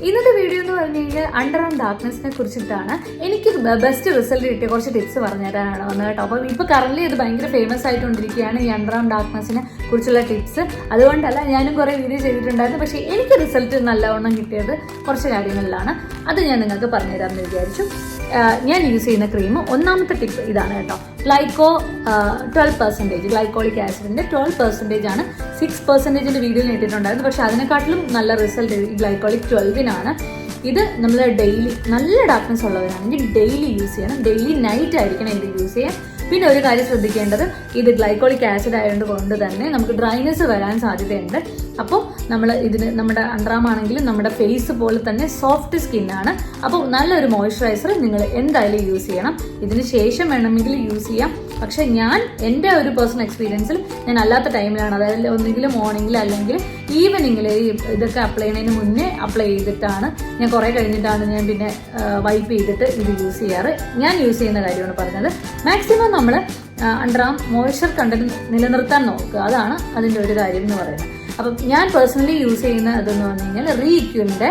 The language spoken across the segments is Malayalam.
ഇന്നത്തെ വീഡിയോ എന്ന് പറഞ്ഞു കഴിഞ്ഞാൽ അണ്ടർ ആൻഡ് ഡാർക്ക്നെസ്സിനെ കുറിച്ചിട്ടാണ് എനിക്ക് ബെസ്റ്റ് റിസൾട്ട് കിട്ടിയ കുറച്ച് ടിപ്സ് പറഞ്ഞു തരാനാണ് വന്നത് കേട്ടോ. അപ്പോൾ ഇപ്പോൾ കറന്റ് ഇത് ഭയങ്കര ഫേമസ് ആയിക്കൊണ്ടിരിക്കുകയാണ് ഈ അണ്ടർ ആൻഡ് ഡാർക്ക്നെസ്സിനെ കുറിച്ചുള്ള ടിപ്സ് അതുകൊണ്ടല്ല ഞാനും കുറേ വീഡിയോ ചെയ്തിട്ടുണ്ടായിരുന്നു. പക്ഷേ എനിക്ക് റിസൾട്ട് നല്ലവണ്ണം കിട്ടിയത് കുറച്ച് കാര്യങ്ങളിലാണ്. അത് ഞാൻ നിങ്ങൾക്ക് പറഞ്ഞു തരാമെന്ന് വിചാരിച്ചു. ഞാൻ യൂസ് ചെയ്യുന്ന ക്രീം ഒന്നാമത്തെ ടിപ്പ് ഇതാണ് കേട്ടോ. ഗ്ലൈക്കോ ട്വൽവ് പെർസെന്റേജ് ഗ്ലൈക്കോളിക് ആസിഡിന്റെ ട്വൽവ് പെർസെന്റേജ് ആണ്. സിക്സ് പെർസെന്റേജിന്റെ വീഡിയോയിൽ ഇട്ടിട്ടുണ്ടായിരുന്നു. പക്ഷേ അതിനെക്കാട്ടിലും നല്ല റിസൾട്ട് ഈ ഗ്ലൈക്കോളിക് ട്വൽവിനാണ് ഇത് നമ്മൾ ഡെയിലി നല്ല ഡാർക്ക്നെസ് ഉള്ളവരാണെങ്കിൽ ഡെയിലി യൂസ് ചെയ്യണം. ഡെയിലി നൈറ്റ് ആയിരിക്കണം ഇത് യൂസ് ചെയ്യാം പിന്നെ ഒരു കാര്യം ശ്രദ്ധിക്കേണ്ടത് ഇത് ഗ്ലൈക്കോളിക് ആസിഡ് ആയതുകൊണ്ട് കൊണ്ട് തന്നെ നമുക്ക് ഡ്രൈനെസ് വരാൻ സാധ്യതയുണ്ട്. അപ്പോൾ നമ്മൾ ഇതിന് നമ്മുടെ അണ്ടറാം ആണെങ്കിലും നമ്മുടെ ഫേസ് പോലെ തന്നെ സോഫ്റ്റ് സ്കിന്നാണ് അപ്പോൾ നല്ലൊരു മോയ്സ്ചറൈസർ നിങ്ങൾ എന്തായാലും യൂസ് ചെയ്യണം. ഇതിന് ശേഷം വേണമെങ്കിൽ യൂസ് ചെയ്യാം. പക്ഷേ ഞാൻ എന്റെ ഒരു പേഴ്സണൽ എക്സ്പീരിയൻസിൽ ഞാൻ അല്ലാത്ത ടൈമിലാണ് അതായത് ഒന്നുകിൽ മോർണിംഗിൽ അല്ലെങ്കിൽ ഈവനിങ്ങിൽ ഇതൊക്കെ അപ്ലൈ ചെയ്യുന്നതിന് മുന്നേ അപ്ലൈ ചെയ്തിട്ടാണ് ഞാൻ കുറേ കഴിഞ്ഞിട്ടാണ് ഞാൻ പിന്നെ വൈപ്പ് ചെയ്തിട്ട് ഇത് യൂസ് ചെയ്യാറ്. ഞാൻ യൂസ് ചെയ്യുന്ന കാര്യമാണ് പറഞ്ഞത്. മാക്സിമം നമ്മൾ അണ്ടർ ആം മോയ്സ്ചർ കണ്ടന്റ് നിലനിർത്താൻ നോക്കുക. അതാണ് അതിന്റെ ഒരു കാര്യം എന്ന് പറയുന്നത്. അപ്പം ഞാൻ പേഴ്സണലി യൂസ് ചെയ്യുന്ന ഇതെന്ന് പറഞ്ഞു കഴിഞ്ഞാൽ റീക്യൂലിന്റെ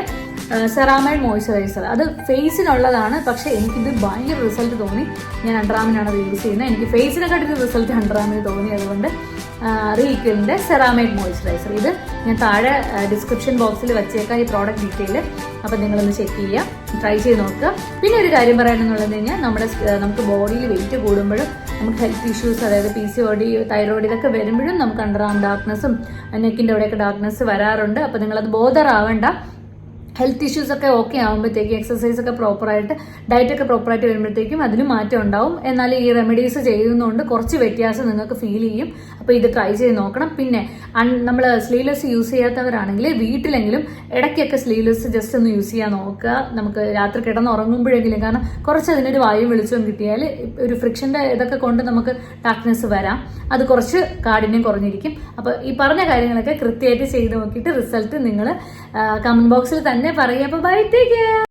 സെറാമൈഡ് മോയ്സ്ചറൈസർ. അത് ഫേസിനുള്ളതാണ് പക്ഷേ എനിക്കിത് ഭയങ്കര റിസൾട്ട് തോന്നി. ഞാൻ അണ്ടറാമിനാണ് അത് യൂസ് ചെയ്യുന്നത്. എനിക്ക് ഫേസിനെക്കാട്ടിൽ റിസൾട്ട് അണ്ടറാമിന് തോന്നി. അതുകൊണ്ട് റീക്യൂലിന്റെ സെറാമൈഡ് മോയ്സ്ചറൈസർ. ഇത് ഞാൻ താഴെ ഡിസ്ക്രിപ്ഷൻ ബോക്സിൽ വെച്ചേക്കാം ഈ പ്രോഡക്റ്റ് ഡീറ്റെയിൽ അപ്പോൾ നിങ്ങളൊന്ന് ചെക്ക് ചെയ്യുക ട്രൈ ചെയ്ത് നോക്കുക. പിന്നെ ഒരു കാര്യം പറയാനെന്നുള്ളത് കഴിഞ്ഞാൽ നമ്മുടെ നമുക്ക് ബോഡിയിൽ വെയിറ്റ് കൂടുമ്പോഴും നമുക്ക് ഹെൽത്ത് ഇഷ്യൂസ് അതായത് P C O D thyroid ഇതൊക്കെ വരുമ്പോഴും നമുക്ക് അണ്ടർ ആം ഡാർക്ക്നെസ്സും നെക്കിന്റെ അവിടെയൊക്കെ ഡാർക്ക്നെസ് വരാറുണ്ട്. അപ്പോൾ നിങ്ങളത് ബോധറാവേണ്ട ഹെൽത്ത് ഇഷ്യൂസ് ഒക്കെ ഓക്കെ ആകുമ്പോഴത്തേക്കും എക്സസൈസ് ഒക്കെ പ്രോപ്പറായിട്ട് ഡയറ്റ് ഒക്കെ പ്രോപ്പറായിട്ട് വരുമ്പോഴത്തേക്കും അതിന് മാറ്റം ഉണ്ടാവും. എന്നാൽ ഈ റെമഡീസ് ചെയ്യുന്നതുകൊണ്ട് കുറച്ച് വ്യത്യാസം നിങ്ങൾക്ക് ഫീൽ ചെയ്യും. അപ്പോൾ ഇത് ട്രൈ ചെയ്ത് നോക്കണം. പിന്നെ നമ്മൾ സ്ലീവ്ലെസ് യൂസ് ചെയ്യാത്തവരാണെങ്കിൽ വീട്ടിലെങ്കിലും ഇടയ്ക്കൊക്കെ സ്ലീവ്ലെസ് ജസ്റ്റ് ഒന്ന് യൂസ് ചെയ്യാൻ നോക്കുക. നമുക്ക് രാത്രി കിടന്ന് ഉറങ്ങുമ്പോഴെങ്കിലും കാരണം കുറച്ച് അതിനൊരു വായു വെളിച്ചം കിട്ടിയാൽ ഒരു ഫ്രിക്ഷന്റെ ഇതൊക്കെ കൊണ്ട് നമുക്ക് ഡാർക്ക്നെസ് വരാം. അത് കുറച്ച് കാഠിന്യം കുറഞ്ഞിരിക്കും. അപ്പോൾ ഈ പറഞ്ഞ കാര്യങ്ങളൊക്കെ കൃത്യമായിട്ട് ചെയ്ത് നോക്കിയിട്ട് റിസൾട്ട് നിങ്ങൾ കമന്റ് ബോക്സിൽ തന്നെ പറയുക അപ്പോൾ ബൈ ടേക്ക് കെയർ